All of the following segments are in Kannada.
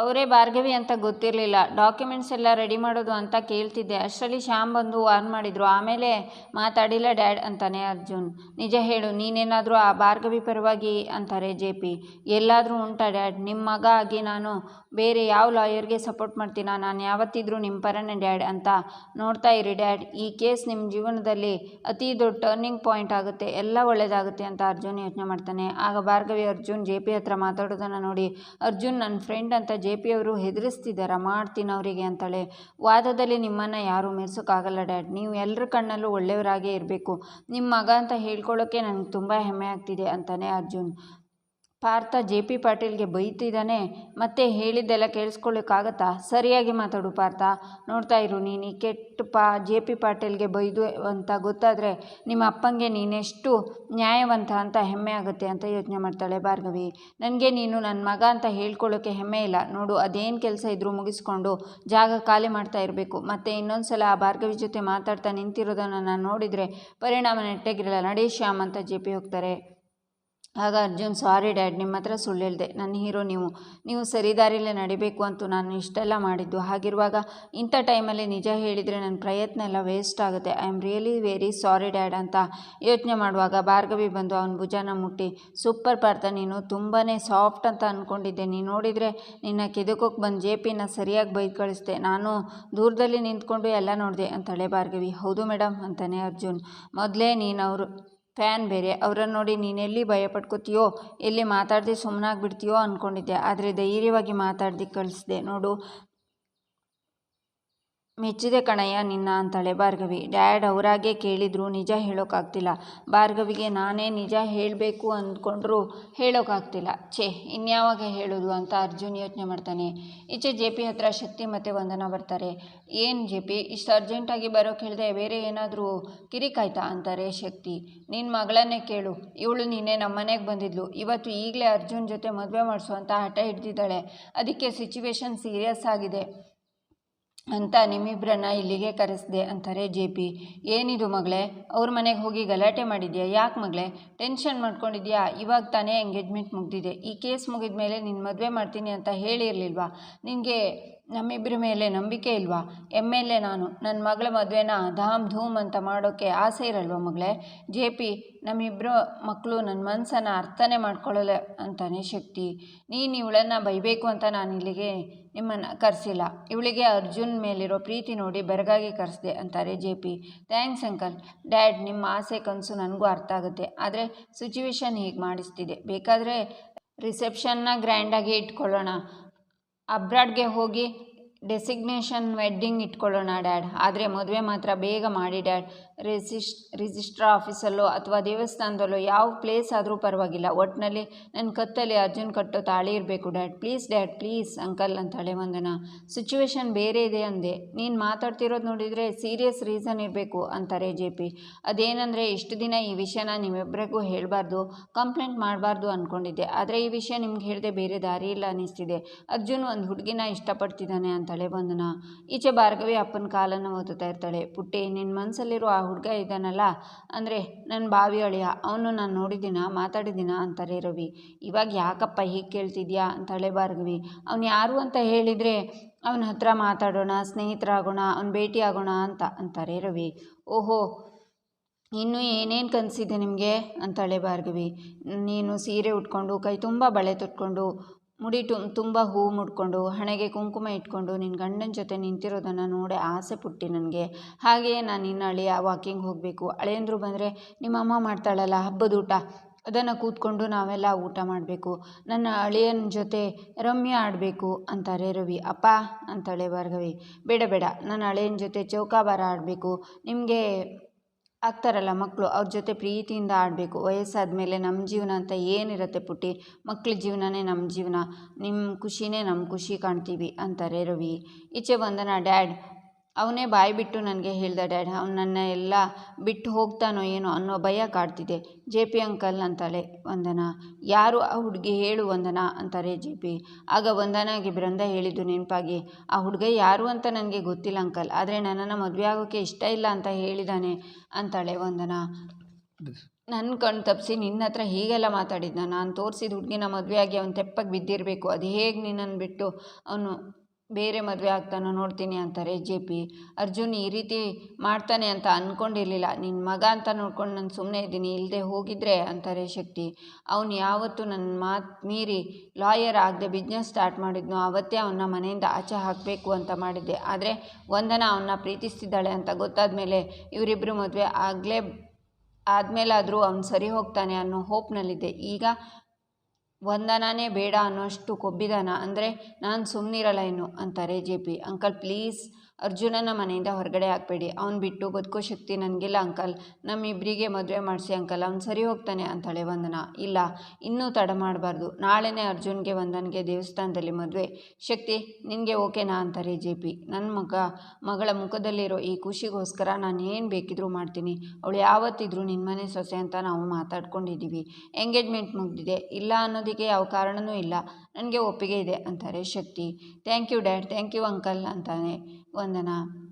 ಅವರೇ ಭಾರ್ಗವಿ ಅಂತ ಗೊತ್ತಿರಲಿಲ್ಲ. ಡಾಕ್ಯುಮೆಂಟ್ಸ್ ಎಲ್ಲ ರೆಡಿ ಮಾಡೋದು ಅಂತ ಕೇಳ್ತಿದ್ದೆ. ಅಷ್ಟರಲ್ಲಿ ಶ್ಯಾಮ್ ಬಂದು ವಾರ್ನ್ ಮಾಡಿದರು. ಆಮೇಲೆ ಮಾತಾಡಿಲ್ಲ ಡ್ಯಾಡ್ ಅಂತಾನೆ ಅರ್ಜುನ್. ನಿಜ ಹೇಳು, ನೀನೇನಾದರೂ ಆ ಭಾರ್ಗವಿ ಪರವಾಗಿ ಅಂತಾರೆ ಜೆ ಪಿ. ಎಲ್ಲಾದರೂ ಉಂಟಾ ಡ್ಯಾಡ್ ನಿಮ್ಮ ಮಗ ಆಗಿ ನಾನು ಬೇರೆ ಯಾವ ಲಾಯರ್ಗೆ ಸಪೋರ್ಟ್ ಮಾಡ್ತೀನ? ನಾನು ಯಾವತ್ತಿದ್ರೂ ನಿಮ್ಮ ಪರನೇ ಡ್ಯಾಡ್ ಅಂತ ನೋಡ್ತಾ ಇರಿ ಡ್ಯಾಡ್ ಈ ಕೇಸ್ ನಿಮ್ಮ ಜೀವನದಲ್ಲಿ ಅತಿ ದೊಡ್ಡ ಟರ್ನಿಂಗ್ ಪಾಯಿಂಟ್ ಆಗುತ್ತೆ. ಎಲ್ಲ ಒಳ್ಳೆಯದಾಗುತ್ತೆ ಅಂತ ಅರ್ಜುನ್ ಯೋಚನೆ ಮಾಡ್ತಾನೆ. ಆಗ ಭಾರ್ಗವಿ ಅರ್ಜುನ್ ಜೆ ಪಿ ಹತ್ರ ಮಾತಾಡೋದನ್ನು ನೋಡಿ, ಅರ್ಜುನ್ ನನ್ನ ಫ್ರೆಂಡ್ ಅಂತ ಜೆ ಪಿ ಅವರು ಹೆದರಿಸ್ತಿದ್ದಾರೆ? ಮಾಡ್ತೀನಿ ಅವರಿಗೆ ಅಂತಾಳೆ. ವಾದದಲ್ಲಿ ನಿಮ್ಮನ್ನು ಯಾರೂ ಮೆರೆಸೋಕ್ಕಾಗಲ್ಲ ಡ್ಯಾಡ್. ನೀವು ಎಲ್ಲರ ಕಣ್ಣಲ್ಲೂ ಒಳ್ಳೆಯವರಾಗೇ ಇರಬೇಕು. ನಿಮ್ಮ ಮಗ ಅಂತ ಹೇಳ್ಕೊಳ್ಳೋಕ್ಕೆ ನನಗೆ ತುಂಬ ಹೆಮ್ಮೆ ಆಗ್ತಿದೆ ಅಂತಾನೆ ಅರ್ಜುನ್. ಪಾರ್ಥ ಜೆ ಪಿ ಪಾಟೀಲ್ಗೆ ಬೈತಿದ್ದಾನೆ ಮತ್ತೆ ಹೇಳಿದ್ದೆಲ್ಲ ಕೇಳಿಸ್ಕೊಳ್ಳೋಕ್ಕಾಗತ್ತಾ? ಸರಿಯಾಗಿ ಮಾತಾಡು ಪಾರ್ಥ. ನೋಡ್ತಾ ಇರು, ನೀನು ಈ ಕೆಟ್ಟ ಪಾ ಜೆ ಪಿ ಪಾಟೀಲ್ಗೆ ಬೈದು ಅಂತ ಗೊತ್ತಾದರೆ ನಿಮ್ಮ ಅಪ್ಪಂಗೆ ನೀನೆಷ್ಟು ನ್ಯಾಯವಂತ ಅಂತ ಹೆಮ್ಮೆ ಆಗುತ್ತೆ ಅಂತ ಯೋಚನೆ ಮಾಡ್ತಾಳೆ ಭಾರ್ಗವಿ. ನನಗೆ ನೀನು ನನ್ನ ಮಗ ಅಂತ ಹೇಳ್ಕೊಳ್ಳೋಕ್ಕೆ ಹೆಮ್ಮೆ ಇಲ್ಲ. ನೋಡು, ಅದೇನು ಕೆಲಸ ಇದ್ದರೂ ಮುಗಿಸ್ಕೊಂಡು ಜಾಗ ಖಾಲಿ ಮಾಡ್ತಾ ಇರಬೇಕು. ಮತ್ತು ಇನ್ನೊಂದು ಸಲ ಆ ಭಾರ್ಗವಿ ಜೊತೆ ಮಾತಾಡ್ತಾ ನಿಂತಿರೋದನ್ನು ನಾನು ನೋಡಿದರೆ ಪರಿಣಾಮ ನೆಟ್ಟಗಿರಲ್ಲ. ನಡೀ ಶ್ಯಾಮ್ ಅಂತ ಜೆ ಪಿ ಹೋಗ್ತಾರೆ. ಆಗ ಅರ್ಜುನ್, ಸಾರಿ ಡ್ಯಾಡ್ ನಿಮ್ಮ ಹತ್ರ ಸುಳ್ಳು ಹೇಳಿದೆ ನನ್ನ ಹೀರೋ ನೀವು. ನೀವು ಸರಿದಾರಿಲೇ ನಡಿಬೇಕು ಅಂತೂ ನಾನು ಇಷ್ಟೆಲ್ಲ ಮಾಡಿದ್ದು. ಹಾಗಿರುವಾಗ ಇಂಥ ಟೈಮಲ್ಲಿ ನಿಜ ಹೇಳಿದರೆ ನನ್ನ ಪ್ರಯತ್ನ ಎಲ್ಲ ವೇಸ್ಟ್ ಆಗುತ್ತೆ. I am really very sorry dad ಅಂತ ಯೋಚನೆ ಮಾಡುವಾಗ ಭಾರ್ಗವಿ ಬಂದು ಅವನ ಭುಜನ ಮುಟ್ಟಿ, ಸೂಪರ್ ಪಾರ್ಥ, ನೀನು ತುಂಬಾ ಸಾಫ್ಟ್ ಅಂತ ಅಂದ್ಕೊಂಡಿದ್ದೆ ನೀನು ನೋಡಿದರೆ ನಿನ್ನ ಕೆದಕೋಕೆ ಬಂದು ಜೆ ಪಿನ ಸರಿಯಾಗಿ ಬೈದು ಕಳಿಸ್ದೆ. ನಾನು ದೂರದಲ್ಲಿ ನಿಂತ್ಕೊಂಡು ಎಲ್ಲ ನೋಡಿದೆ ಅಂತಾಳೆ ಭಾರ್ಗವಿ. ಹೌದು ಮೇಡಮ್ ಅಂತಾನೆ ಅರ್ಜುನ್. ಮೊದಲೇ ನೀನು ಅವರು ಫ್ಯಾನ್ ಬೇರೆ. ಅವರನ್ನು ನೋಡಿ ನೀನೆಲ್ಲಿ ಭಯ ಪಡ್ಕೋತೀಯೋ ಎಲ್ಲಿ ಮಾತಾಡದೆ ಸುಮ್ಮನಾಗ್ಬಿಡ್ತೀಯೋ ಅಂದ್ಕೊಂಡಿದ್ದೆ ಆದರೆ ಧೈರ್ಯವಾಗಿ ಮಾತಾಡ್ದು ಕಳಿಸ್ದೆ. ನೋಡು ಮೆಚ್ಚಿದೆ ಕಣಯ್ಯ ನಿನ್ನ ಅಂತಾಳೆ ಭಾರ್ಗವಿ. ಡ್ಯಾಡ್ ಅವರಾಗೆ ಕೇಳಿದ್ರು ನಿಜ ಹೇಳೋಕ್ಕಾಗ್ತಿಲ್ಲ ಭಾರ್ಗವಿಗೆ ನಾನೇ ನಿಜ ಹೇಳಬೇಕು ಅಂದ್ಕೊಂಡ್ರು ಹೇಳೋಕ್ಕಾಗ್ತಿಲ್ಲ ಛೇ, ಇನ್ಯಾವಾಗ ಹೇಳೋದು ಅಂತ ಅರ್ಜುನ್ ಯೋಚನೆ ಮಾಡ್ತಾನೆ. ಈಚೆ ಜೆ ಪಿ ಹತ್ರ ಶಕ್ತಿ ಮತ್ತೆ ವಂದನ ಬರ್ತಾರೆ. ಏನು ಜೆ ಪಿ? ಇಷ್ಟು ಅರ್ಜೆಂಟಾಗಿ ಬರೋಕೆ ಹೇಳಿದೆ ಬೇರೆ ಏನಾದರೂ ಕಿರಿಕಾಯ್ತಾ ಅಂತಾರೆ ಶಕ್ತಿ. ನಿನ್ನ ಮಗಳನ್ನೇ ಕೇಳು. ಇವಳು ನಿನ್ನೆ ನಮ್ಮ ಮನೆಗೆ ಬಂದಿದ್ಲು. ಇವತ್ತು ಈಗಲೇ ಅರ್ಜುನ್ ಜೊತೆ ಮದುವೆ ಮಾಡಿಸು ಅಂತ ಹಠ ಹಿಡ್ದಿದ್ದಾಳೆ. ಅದಕ್ಕೆ ಸಿಚುವೇಶನ್ ಸೀರಿಯಸ್ ಆಗಿದೆ. ಅಂತ ನಿಮ್ಮಿಬ್ಬರನ್ನ ಇಲ್ಲಿಗೆ ಕರೆಸಿದೆ ಅಂತಾರೆ ಜೆ ಪಿ. ಏನಿದು ಮಗಳೇ, ಅವ್ರ ಮನೆಗೆ ಹೋಗಿ ಗಲಾಟೆ ಮಾಡಿದ್ಯಾ? ಯಾಕೆ ಮಗಳೇ? ಟೆನ್ಷನ್ ಮಾಡ್ಕೊಂಡಿದ್ಯಾ? ಇವಾಗ ತಾನೇ ಎಂಗೇಜ್ಮೆಂಟ್ ಮುಗಿದಿದೆ. ಈ ಕೇಸ್ ಮುಗಿದ ಮೇಲೆ ನಿನ್ನ ಮದುವೆ ಮಾಡ್ತೀನಿ ಅಂತ ಹೇಳಿರಲಿಲ್ವಾ? ನಿನಗೆ ನಮ್ಮಿಬ್ಬರ ಮೇಲೆ ನಂಬಿಕೆ ಇಲ್ವಾ? ಎಂ ಎಲ್ ಎ ನಾನು ನನ್ನ ಮಗಳ ಮದುವೆನ ಧಾಮ್ ಧೂಮ್ ಅಂತ ಮಾಡೋಕ್ಕೆ ಆಸೆ ಇರಲ್ವ ಮಗಳೇ? ಜೆ ಪಿ ನಮ್ಮಿಬ್ಬರು ಮಕ್ಕಳು ನನ್ನ ಮನಸ್ಸನ್ನು ಅರ್ಥನೇ ಮಾಡ್ಕೊಳ್ಳಲ್ಲ ಅಂತಾನೆ ಶಕ್ತಿ. ನೀನು ಇವಳನ್ನು ಬೈಬೇಕು ಅಂತ ನಾನು ಇಲ್ಲಿಗೆ ನಿಮ್ಮನ್ನು ಕರೆಸಿಲ್ಲ. ಇವಳಿಗೆ ಅರ್ಜುನ್ ಮೇಲಿರೋ ಪ್ರೀತಿ ನೋಡಿ ಬೆರಗಾಗಿ ಕರೆಸಿದೆ ಅಂತಾರೆ J P. Thanks uncle. Dad, ನಿಮ್ಮ ಆಸೆ ಕನಸು ನನಗೂ ಅರ್ಥ ಆಗುತ್ತೆ. ಆದರೆ ಸಿಚುವೇಶನ್ ಹೀಗೆ ಮಾಡಿಸ್ತಿದೆ. ಬೇಕಾದರೆ ರಿಸೆಪ್ಷನ್ನ ಗ್ರ್ಯಾಂಡಾಗಿ ಇಟ್ಕೊಳ್ಳೋಣ. ಅಬ್ರಾಡ್ಗೆ ಹೋಗಿ ಡೆಸಿಗ್ನೇಷನ್ ವೆಡ್ಡಿಂಗ್ ಇಟ್ಕೊಳ್ಳೋಣ ಡ್ಯಾಡ್. ಆದರೆ ಮದುವೆ ಮಾತ್ರ ಬೇಗ ಮಾಡಿ ಡ್ಯಾಡ್. ರಿಜಿಸ್ ರಿಜಿಸ್ಟ್ರಾ ಆಫೀಸಲ್ಲೋ ಅಥವಾ ದೇವಸ್ಥಾನದಲ್ಲೋ ಯಾವ ಪ್ಲೇಸ್ ಆದರೂ ಪರವಾಗಿಲ್ಲ. ಒಟ್ಟಿನಲ್ಲಿ ನನ್ನ ಕತ್ತಲ್ಲಿ ಅರ್ಜುನ್ ಕಟ್ಟೋ ತಾಳಿ ಇರಬೇಕು. Dad please dad please uncle ಅಂತಾಳೆ ವಂದನ ಸಿಚುವೇಶನ್ ಬೇರೆ ಇದೆ ಅಂದೆ. ನೀನು ಮಾತಾಡ್ತಿರೋದು ನೋಡಿದರೆ ಸೀರಿಯಸ್ ರೀಸನ್ ಇರಬೇಕು ಅಂತಾರೆ ಜೆ ಪಿ ಅದೇನೆಂದರೆ ಇಷ್ಟು ದಿನ ಈ ವಿಷಯನ ನಿಮ್ಮಿಬ್ಬರಿಗೂ ಹೇಳಬಾರ್ದು ಕಂಪ್ಲೇಂಟ್ ಮಾಡಬಾರ್ದು ಅಂದ್ಕೊಂಡಿದ್ದೆ ಆದರೆ ಈ ವಿಷಯ ನಿಮ್ಗೆ ಹೇಳಿದೆ ಬೇರೆ ದಾರಿ ಇಲ್ಲ ಅನ್ನಿಸ್ತಿದೆ ಅರ್ಜುನ್ ಒಂದು ಹುಡುಗಿನ ಇಷ್ಟಪಡ್ತಿದ್ದಾನೆ ಅಂತಾಳೆ ವಂದನ ಈಚೆ ಭಾರ್ಗವಿ ಅಪ್ಪನ ಕಾಲನ್ನು ಓದುತ್ತಾ ಇರ್ತಾಳೆ. ಪುಟ್ಟಿ ನಿನ್ನ ಮನಸ್ಸಲ್ಲಿರೋ ಆ ಹುಡುಗ ಇದ್ದಾನಲ್ಲ, ಅಂದರೆ ನನ್ನ ಬಾವಿ ಅಳಿಯ, ಅವನು ನಾನು ನೋಡಿದ್ದೀನ, ಮಾತಾಡಿದ್ದೀನ ಅಂತಾರೆ ರವಿ. ಇವಾಗ ಯಾಕಪ್ಪ ಹೀಗೆ ಕೇಳ್ತಿದ್ಯಾ ಅಂತಳೆ ಭಾರ್ಗವಿ. ಅವನು ಯಾರು ಅಂತ ಹೇಳಿದರೆ ಅವನ ಹತ್ರ ಮಾತಾಡೋಣ, ಸ್ನೇಹಿತರಾಗೋಣ, ಅವ್ನ ಭೇಟಿ ಆಗೋಣ ಅಂತ ಅಂತಾರೆ ರವಿ. ಓಹೋ, ಇನ್ನು ಏನೇನು ಕನಸಿದೆ ನಿಮಗೆ? ಅಂತಾಳೆ ಭಾರ್ಗವಿ. ನೀನು ಸೀರೆ ಉಟ್ಕೊಂಡು, ಕೈ ತುಂಬ ಬಳೆ ತೊಟ್ಕೊಂಡು ಮುಡಿ ತುಂ ತುಂಬ ಹೂ ಮುಡ್ಕೊಂಡು, ಹಣೆಗೆ ಕುಂಕುಮ ಇಟ್ಕೊಂಡು ನಿನ್ನ ಗಂಡನ ಜೊತೆ ನಿಂತಿರೋದನ್ನು ನೋಡಿ ಆಸೆ ಪುಟ್ಟಿ ನನಗೆ. ಹಾಗೆಯೇ ನಾನು ನಿನ್ನ ಅಳಿಯ ವಾಕಿಂಗ್ ಹೋಗಬೇಕು. ಅಳೆಯಂದ್ರು ಬಂದರೆ ನಿಮ್ಮಮ್ಮ ಮಾಡ್ತಾಳಲ್ಲ ಹಬ್ಬದ ಊಟ, ಅದನ್ನು ಕೂತ್ಕೊಂಡು ನಾವೆಲ್ಲ ಊಟ ಮಾಡಬೇಕು. ನನ್ನ ಅಳಿಯನ ಜೊತೆ ರಮ್ಯ ಆಡಬೇಕು ಅಂತಾರೆ ರವಿ. ಅಪ್ಪ ಅಂತಾಳೆ ಭಾರ್ಗವಿ, ಬೇಡ ಬೇಡ. ನನ್ನ ಅಳಿಯನ ಜೊತೆ ಚೌಕಾಬಾರ ಆಡಬೇಕು. ನಿಮಗೆ ಆಗ್ತಾರಲ್ಲ ಮಕ್ಕಳು, ಅವ್ರ ಜೊತೆ ಪ್ರೀತಿಯಿಂದ ಆಡಬೇಕು. ವಯಸ್ಸಾದ ಮೇಲೆ ನಮ್ಮ ಜೀವನ ಅಂತ ಏನಿರುತ್ತೆ ಪುಟ್ಟಿ? ಮಕ್ಳ ಜೀವನನೇ ನಮ್ಮ ಜೀವನ. ನಿಮ್ಮ ಖುಷಿನೇ ನಮ್ಮ ಖುಷಿ ಕಾಣ್ತೀವಿ ಅಂತಾರೆ ರವಿ. ಈಚೆ ವಂದನ ಡ್ಯಾಡ್ ಅವನೇ ಬಾಯಿ ಬಿಟ್ಟು ನನಗೆ ಹೇಳಿದ, ಡ್ಯಾಡ್, ಅವ್ನು ನನ್ನ ಎಲ್ಲ ಬಿಟ್ಟು ಹೋಗ್ತಾನೋ ಏನೋ ಅನ್ನೋ ಭಯ ಕಾಡ್ತಿದೆ. ಜೆ ಪಿ ಅಂಕಲ್ ಅಂತಾಳೆ ವಂದನಾ. ಯಾರು ಆ ಹುಡುಗಿ ಹೇಳು ವಂದನಾ? ಅಂತಾರೆ ಜೆ ಪಿ. ಆಗ ವಂದನಾಗೆ ಬೃಂದ ಹೇಳಿದ್ದು ನೆನಪಾಗಿ, ಆ ಹುಡುಗ ಯಾರು ಅಂತ ನನಗೆ ಗೊತ್ತಿಲ್ಲ ಅಂಕಲ್. ಆದರೆ ನನ್ನನ್ನು ಮದುವೆ ಆಗೋಕ್ಕೆ ಇಷ್ಟ ಇಲ್ಲ ಅಂತ ಹೇಳಿದ್ದಾನೆ ಅಂತಾಳೆ ವಂದನಾ. ನನ್ನ ಕಣ್ಣು ತಪ್ಪಿಸಿ ನಿನ್ನ ಹತ್ರ ಹೀಗೆಲ್ಲ ಮಾತಾಡಿದ್ದ ನಾನು ತೋರಿಸಿದ ಹುಡುಗಿನ ಮದುವೆಯಾಗಿ ಅವ್ನು ತೆಪ್ಪಗೆ ಬಿದ್ದಿರಬೇಕು. ಅದು ಹೇಗೆ ನಿನ್ನನ್ನು ಬಿಟ್ಟು ಅವನು ಬೇರೆ ಮದುವೆ ಆಗ್ತಾನೋ ನೋಡ್ತೀನಿ ಅಂತಾರೆ ಜೆ ಪಿ. ಅರ್ಜುನ್ ಈ ರೀತಿ ಮಾಡ್ತಾನೆ ಅಂತ ಅಂದ್ಕೊಂಡಿರಲಿಲ್ಲ ನಿನ್ನ ಮಗ ಅಂತ ನೋಡ್ಕೊಂಡು ನಾನು ಸುಮ್ಮನೆ ಇದ್ದೀನಿ ಇಲ್ಲದೆ ಹೋಗಿದ್ರೆ ಅಂತಾರೆ ಶಕ್ತಿ. ಅವನು ಯಾವತ್ತು ನನ್ನ ಮಾತು ಮೀರಿ ಲಾಯರ್ ಆಗದೆ ಬಿಸ್ನೆಸ್ ಸ್ಟಾರ್ಟ್ ಮಾಡಿದ್ನೋ ಅವತ್ತೇ ಅವನ್ನ ಮನೆಯಿಂದ ಆಚೆ ಹಾಕಬೇಕು ಅಂತ ಮಾಡಿದ್ದೆ. ಆದರೆ ವಂದನ ಅವನ್ನ ಪ್ರೀತಿಸ್ತಿದ್ದಾಳೆ ಅಂತ ಗೊತ್ತಾದ ಮೇಲೆ ಇವರಿಬ್ಬರು ಮದುವೆ ಆಗಲೇ ಆದಮೇಲಾದರೂ ಅವನು ಸರಿ ಹೋಗ್ತಾನೆ ಅನ್ನೋ ಹೋಪ್ನಲ್ಲಿದ್ದೆ ಈಗ ವಂದನಾನೇ ಬೇಡ ಅನ್ನೋಷ್ಟು ಕೊಬ್ಬಿದಾನ. ಅಂದರೆ ನಾನು ಸುಮ್ಮನಿರಲ್ಲ ಇನ್ನು ಅಂತಾರೆ ಜೆ ಪಿ. ಅಂಕಲ್ ಪ್ಲೀಸ್ ಅರ್ಜುನನ ಮನೆಯಿಂದ ಹೊರಗಡೆ ಹಾಕಬೇಡಿ. ಅವ್ನು ಬಿಟ್ಟು ಬದುಕೋ ಶಕ್ತಿ ನನಗಿಲ್ಲ ಅಂಕಲ್. ನಮ್ಮಿಬ್ಬರಿಗೆ ಮದುವೆ ಮಾಡಿಸಿ ಅಂಕಲ್. ಅವ್ನು ಸರಿ ಹೋಗ್ತಾನೆ ಅಂತಾಳೆ ವಂದನ. ಇಲ್ಲ, ಇನ್ನೂ ತಡ ಮಾಡಬಾರ್ದು. ನಾಳೆನೇ ಅರ್ಜುನ್ಗೆ ವಂದನ್ಗೆ ದೇವಸ್ಥಾನದಲ್ಲಿ ಮದುವೆ. ಶಕ್ತಿ, ನಿನಗೆ ಓಕೆನಾ ಅಂತಾರೆ ಜೆ ಪಿ. ನನ್ನ ಮಗ, ಮಗಳ ಮುಖದಲ್ಲಿರೋ ಈ ಖುಷಿಗೋಸ್ಕರ ನಾನು ಏನು ಬೇಕಿದ್ರೂ ಮಾಡ್ತೀನಿ. ಅವಳು ಯಾವತ್ತಿದ್ರೂ ನಿನ್ನ ಮನೆ ಸೊಸೆ ಅಂತ ನಾವು ಮಾತಾಡ್ಕೊಂಡಿದ್ದೀವಿ ಎಂಗೇಜ್ಮೆಂಟ್ ಮುಗ್ದಿದೆ. ಇಲ್ಲ ಅನ್ನೋದಕ್ಕೆ ಯಾವ ಕಾರಣವೂ ಇಲ್ಲ. ನನಗೆ ಒಪ್ಪಿಗೆ ಇದೆ ಅಂತಾರೆ Shakti. Thank you dad. Thank you uncle ಅಂತಾನೆ. ವಂದನಾ.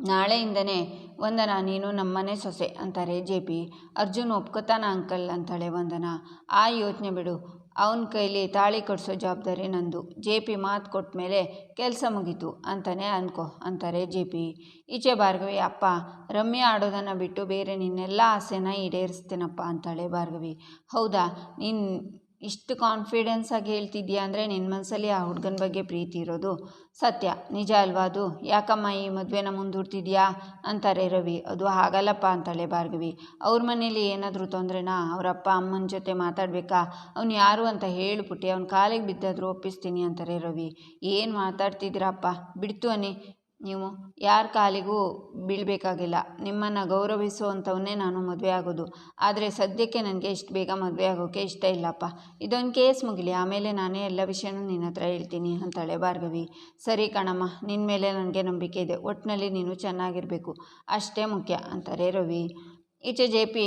ನಾಳೆಯಿಂದನೇ ವಂದನಾ, ನೀನು ನಮ್ಮನೆ ಸೊಸೆ, ಅಂತಾರೆ ಜೆ ಪಿ. ಅರ್ಜುನ್ ಒಪ್ಕೋತಾನ ಅಂಕಲ್ ಅಂತಾಳೆ ವಂದನಾ. ಆ ಯೋಚನೆ ಬಿಡು. ಅವನ ಕೈಲಿ ತಾಳಿ ಕಟ್ಸೋ ಜವಾಬ್ದಾರಿ ನಂದು. ಜೆ ಪಿ ಮಾತು ಕೊಟ್ಟ ಮೇಲೆ ಕೆಲಸ ಮುಗೀತು. ಅಂತಾನೆ ಅನ್ಕೋ, ಅಂತಾರೆ ಜೆ ಪಿ. ಈಚೆ ಭಾರ್ಗವಿ, ಅಪ್ಪ, ರಮ್ಯ ಆಡೋದನ್ನು ಬಿಟ್ಟು ಬೇರೆ ನಿನ್ನೆಲ್ಲ ಆಸೆನ ಈಡೇರಿಸ್ತೇನಪ್ಪ ಅಂತಾಳೆ ಭಾರ್ಗವಿ. ಹೌದಾ? ನೀನು ಇಷ್ಟು ಕಾನ್ಫಿಡೆನ್ಸಾಗಿ ಹೇಳ್ತಿದ್ಯಾ ಅಂದರೆ ನಿನ್ನ ಮನಸ್ಸಲ್ಲಿ ಆ ಹುಡುಗನ ಬಗ್ಗೆ ಪ್ರೀತಿ ಇರೋದು ಸತ್ಯ, ನಿಜ ಅಲ್ವಾ ಅದು? ಯಾಕಮ್ಮ ಈ ಮದುವೆನ ಮುಂದೂಡ್ತಿದ್ಯಾ? ಅಂತಾರೆ ರವಿ. ಅದು ಹಾಗಲ್ಲಪ್ಪ ಅಂತಾಳೆ ಭಾರ್ಗವಿ. ಅವ್ರ ಮನೇಲಿ ಏನಾದರೂ ತೊಂದರೆನಾ? ಅವರಪ್ಪ ಅಮ್ಮನ ಜೊತೆ ಮಾತಾಡಬೇಕಾ? ಅವ್ನು ಯಾರು ಅಂತ ಹೇಳ್ಬಿಟ್ಟು ಅವ್ನ ಕಾಲಿಗೆ ಬಿದ್ದಾದರೂ ಒಪ್ಪಿಸ್ತೀನಿ ಅಂತಾರೆ ರವಿ. ಏನು ಮಾತಾಡ್ತಿದ್ದೀರಪ್ಪ? ಬಿಡ್ತು ಅನ್ನಿ ನೀವು ಯಾರ ಕಾಲಿಗೂ ಬೀಳಬೇಕಾಗಿಲ್ಲ. ನಿಮ್ಮನ್ನು ಗೌರವಿಸುವಂಥವನ್ನೇ ನಾನು ಮದುವೆ ಆಗೋದು. ಆದರೆ ಸದ್ಯಕ್ಕೆ ನನಗೆ ಇಷ್ಟು ಬೇಗ ಮದುವೆ ಆಗೋಕ್ಕೆ ಇಷ್ಟ ಇಲ್ಲಪ್ಪ. ಇದೊಂದು ಕೇಸ್ ಮುಗಿಲಿ. ಆಮೇಲೆ ನಾನೇ ಎಲ್ಲ ವಿಷಯನೂ ನಿನ್ನ ಹತ್ರ ಹೇಳ್ತೀನಿ ಅಂತಾಳೆ ಭಾರ್ಗವಿ. ಸರಿ ಕಣಮ್ಮ ನಿನ್ನ ಮೇಲೆ ನನಗೆ ನಂಬಿಕೆ ಇದೆ. ಒಟ್ಟಿನಲ್ಲಿ ನೀನು ಚೆನ್ನಾಗಿರಬೇಕು. ಅಷ್ಟೇ ಮುಖ್ಯ ಅಂತಾರೆ ರವಿ. ಈಚೆ ಜೆ ಪಿ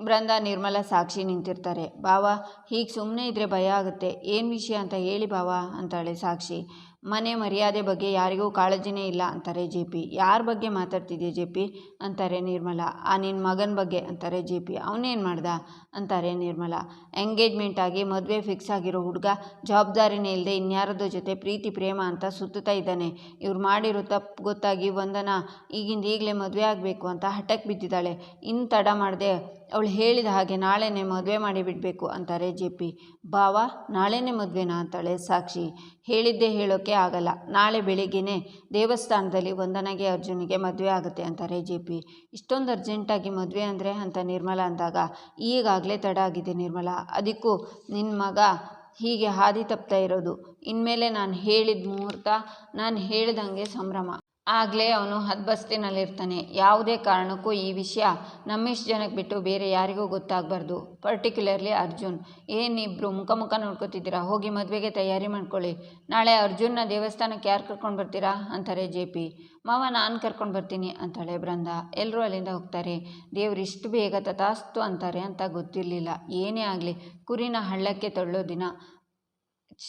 ಬೃಂದ ನಿರ್ಮಲ ಸಾಕ್ಷಿ ನಿಂತಿರ್ತಾರೆ. ಬಾವ ಹೀಗೆ ಸುಮ್ಮನೆ ಇದ್ದರೆ ಭಯ ಆಗುತ್ತೆ. ಏನು ವಿಷಯ ಅಂತ ಹೇಳಿ ಬಾವ ಅಂತಾಳೆ ಸಾಕ್ಷಿ. ಮನೆ ಮರ್ಯಾದೆ ಬಗ್ಗೆ ಯಾರಿಗೂ ಕಾಳಜಿನೇ ಇಲ್ಲ ಅಂತಾರೆ ಜೆ ಪಿ. ಯಾರ ಬಗ್ಗೆ ಮಾತಾಡ್ತಿದ್ಯಾ ಜೆ ಪಿ? ಅಂತಾರೆ ನಿರ್ಮಲ. ಆ ನಿನ್ನ ಮಗನ ಬಗ್ಗೆ? ಅಂತಾರೆ ಜೆ ಪಿ. ಅವನೇನು ಮಾಡ್ದ? ಅಂತಾರೆ ನಿರ್ಮಲ. ಎಂಗೇಜ್ಮೆಂಟ್ ಆಗಿ ಮದುವೆ ಫಿಕ್ಸ್ ಆಗಿರೋ ಹುಡುಗ ಜವಾಬ್ದಾರಿನೇ ಇಲ್ಲದೆ ಇನ್ಯಾರದ ಜೊತೆ ಪ್ರೀತಿ, ಪ್ರೇಮ ಅಂತ ಸುತ್ತುತ್ತಾ ಇದ್ದಾನೆ. ಇವ್ರು ಮಾಡಿರೋ ತಪ್ಪು ಗೊತ್ತಾಗಿ ವಂದನ, ಈಗಿಂದ ಈಗಲೇ ಮದುವೆ ಆಗಬೇಕು ಅಂತ ಹಠಕ್ಕೆ ಬಿದ್ದಿದ್ದಾಳೆ. ಇನ್ನು ತಡ ಮಾಡದೆ ಅವಳು ಹೇಳಿದ ಹಾಗೆ ನಾಳೆನೇ ಮದುವೆ ಮಾಡಿಬಿಡಬೇಕು ಅಂತಾರೆ ಜೆ ಪಿ. ಬಾವ ನಾಳೆನೇ ಮದುವೆನಾ ಅಂತಾಳೆ ಸಾಕ್ಷಿ. ಹೇಳಿದ್ದೇ ಹೇಳೋಕ್ಕೆ ಆಗಲ್ಲ. ನಾಳೆ ಬೆಳಿಗ್ಗೆನೇ ದೇವಸ್ಥಾನದಲ್ಲಿ ವಂದನಾಗೆ ಅರ್ಜುನಿಗೆ ಮದುವೆ ಆಗುತ್ತೆ ಅಂತಾರೆ ಜೆ ಪಿ. ಇಷ್ಟೊಂದು ಅರ್ಜೆಂಟಾಗಿ ಮದುವೆ ಅಂದರೆ ಅಂತ ನಿರ್ಮಲ ಅಂದಾಗ, ಈಗಾಗಲೇ ತಡ ಆಗಿದೆ ನಿರ್ಮಲ. ಅದಕ್ಕೂ ನಿನ್ನ ಮಗ ಹೀಗೆ ಹಾದಿ ತಪ್ತಾ ಇರೋದು. ಇನ್ಮೇಲೆ ನಾನು ಹೇಳಿದ ಮುಹೂರ್ತ, ನಾನು ಹೇಳ್ದಂಗೆ ಸಂಭ್ರಮ. ಆಗಲೇ ಅವನು ಹದ್ಬಸ್ತಿನಲ್ಲಿರ್ತಾನೆ. ಯಾವುದೇ ಕಾರಣಕ್ಕೂ ಈ ವಿಷಯ ನಮ್ಮಿಷ್ಟು ಜನಕ್ಕೆ ಬಿಟ್ಟು ಬೇರೆ ಯಾರಿಗೂ ಗೊತ್ತಾಗಬಾರ್ದು. ಪರ್ಟಿಕ್ಯುಲರ್ಲಿ ಅರ್ಜುನ್. ಏನಿಬ್ರು ಮುಖ ಮುಖ ನೋಡ್ಕೋತಿದ್ದೀರಾ? ಹೋಗಿ ಮದುವೆಗೆ ತಯಾರಿ ಮಾಡ್ಕೊಳ್ಳಿ. ನಾಳೆ ಅರ್ಜುನ್ನ ದೇವಸ್ಥಾನಕ್ಕೆ ಯಾರು ಕರ್ಕೊಂಡು ಬರ್ತೀರಾ? ಅಂತಾರೆ ಜೆ ಪಿ. ಮಾವ, ನಾನು ಕರ್ಕೊಂಡು ಬರ್ತೀನಿ ಅಂತಾಳೆ ಬೃಂದ. ಎಲ್ಲರೂ ಅಲ್ಲಿಂದ ಹೋಗ್ತಾರೆ. ದೇವ್ರು ಇಷ್ಟು ಬೇಗ ತಥಾಸ್ತು ಅಂತಾರೆ ಅಂತ ಗೊತ್ತಿರಲಿಲ್ಲ. ಏನೇ ಆಗಲಿ, ಕುರಿನ ಹಳ್ಳಕ್ಕೆ ತಳ್ಳೋ ದಿನ.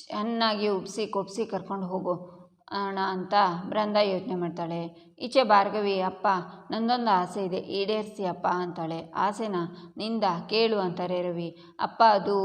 ಚೆನ್ನಾಗಿ ಉಬ್ಸಿ ಕೊಪ್ಸಿ ಕರ್ಕೊಂಡು ಹೋಗು. ಅಣ್ಣ ಅಂತ ಬೃಂದ ಯೋಚನೆ ಮಾಡ್ತಾಳೆ. ಈಚೆ ಭಾರ್ಗವಿ, ಅಪ್ಪ, ನಂದೊಂದು ಆಸೆ ಇದೆ, ಈಡೇರಿಸಿ ಅಪ್ಪ ಅಂತಾಳೆ. ಆಸೆನ ನಿಂದ ಕೇಳು ಅಂತಾರೆ ರವಿ. ಅಪ್ಪ, ಅದು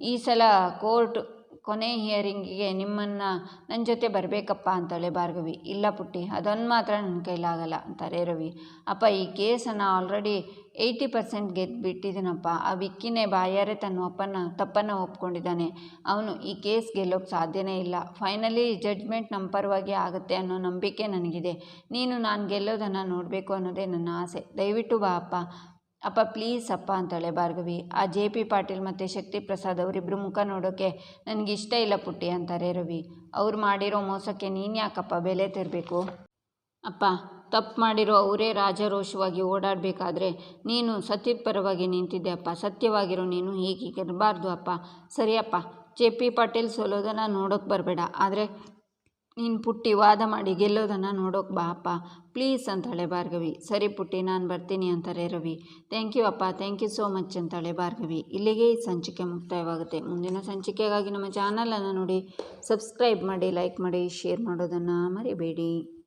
ಈ ಸಲ ಕೋರ್ಟ್ ಕೊನೆ ಹಿಯರಿಂಗಿಗೆ ನಿಮ್ಮನ್ನು ನನ್ನ ಜೊತೆ ಬರಬೇಕಪ್ಪ ಅಂತಾಳೆ ಭಾರ್ಗವಿ. ಇಲ್ಲ ಪುಟ್ಟಿ, ಅದೊಂದು ಮಾತ್ರ ನನ್ನ ಕೈಲಾಗಲ್ಲ ಅಂತಾರೆ ರವಿ. ಅಪ್ಪ, ಈ ಕೇಸನ್ನು ಆಲ್ರೆಡಿ ಏಯ್ಟಿ ಪರ್ಸೆಂಟ್ ಗೆದ್ದುಬಿಟ್ಟಿದ್ದೀನಪ್ಪ ಆ ವಿಕ್ಕಿನೇ ಬಾಯಾರೆ ತನ್ನ ಅಪ್ಪನ ತಪ್ಪನ್ನು ಒಪ್ಕೊಂಡಿದ್ದಾನೆ. ಅವನು ಈ ಕೇಸ್ ಗೆಲ್ಲೋಕ್ಕೆ ಸಾಧ್ಯನೇ ಇಲ್ಲ. ಫೈನಲಿ ಜಡ್ಜ್ಮೆಂಟ್ ನಮ್ಮ ಪರವಾಗಿ ಆಗುತ್ತೆ ಅನ್ನೋ ನಂಬಿಕೆ ನನಗಿದೆ. ನೀನು ನಾನು ಗೆಲ್ಲೋದನ್ನು ನೋಡಬೇಕು ಅನ್ನೋದೇ ನನ್ನ ಆಸೆ. ದಯವಿಟ್ಟು ಬಾ ಅಪ್ಪ. ಅಪ್ಪ ಪ್ಲೀಸ್ ಅಪ್ಪ ಅಂತಾಳೆ ಭಾರ್ಗವಿ. ಆ ಜೆ ಪಿ ಪಾಟೀಲ್ ಮತ್ತು ಶಕ್ತಿ ಪ್ರಸಾದ್ ಅವರಿಬ್ಬರು ಮುಖ ನೋಡೋಕ್ಕೆ ಇಷ್ಟ ಇಲ್ಲ ಪುಟ್ಟಿ ಅಂತಾರೆ ರವಿ. ಅವ್ರು ಮಾಡಿರೋ ಮೋಸಕ್ಕೆ ನೀನು ಯಾಕಪ್ಪ ಬೆಲೆ ತೆರಬೇಕು? ಅಪ್ಪ ತಪ್ಪು ಮಾಡಿರೋ ಅವರೇ ರಾಜರೋಷವಾಗಿ ಓಡಾಡಬೇಕಾದ್ರೆ ನೀನು ಸತ್ಯದ ಪರವಾಗಿ ನಿಂತಿದ್ದೆ ಅಪ್ಪ. ಸತ್ಯವಾಗಿರೋ ನೀನು ಹೀಗೆ ಇರಬಾರ್ದು ಅಪ್ಪ. ಸರಿಯಪ್ಪ. ಜೆ ಪಿ ಪಾಟೀಲ್ ಸೋಲೋದನ್ನು ನೋಡೋಕೆ ಬರಬೇಡ. ಆದರೆ ನೀನು ಪುಟ್ಟಿ ವಾದ ಮಾಡಿ ಗೆಲ್ಲೋದನ್ನು ನೋಡೋಕೆ ಬಾ ಅಪ್ಪ. ಪ್ಲೀಸ್ ಅಂತಾಳೆ ಭಾರ್ಗವಿ. ಸರಿ ಪುಟ್ಟಿ, ನಾನು ಬರ್ತೀನಿ ಅಂತಾರೆ ರವಿ. ಥ್ಯಾಂಕ್ ಯು ಅಪ್ಪ. ಥ್ಯಾಂಕ್ ಯು ಸೋ ಮಚ್ ಅಂತಾಳೆ ಭಾರ್ಗವಿ. ಇಲ್ಲಿಗೆ ಈ ಸಂಚಿಕೆ ಮುಕ್ತಾಯವಾಗುತ್ತೆ. ಮುಂದಿನ ಸಂಚಿಕೆಗಾಗಿ ನಮ್ಮ ಚಾನಲನ್ನು ನೋಡಿ ಸಬ್ಸ್ಕ್ರೈಬ್ ಮಾಡಿ, ಲೈಕ್ ಮಾಡಿ, ಶೇರ್ ಮಾಡೋದನ್ನು ಮರಿಬೇಡಿ.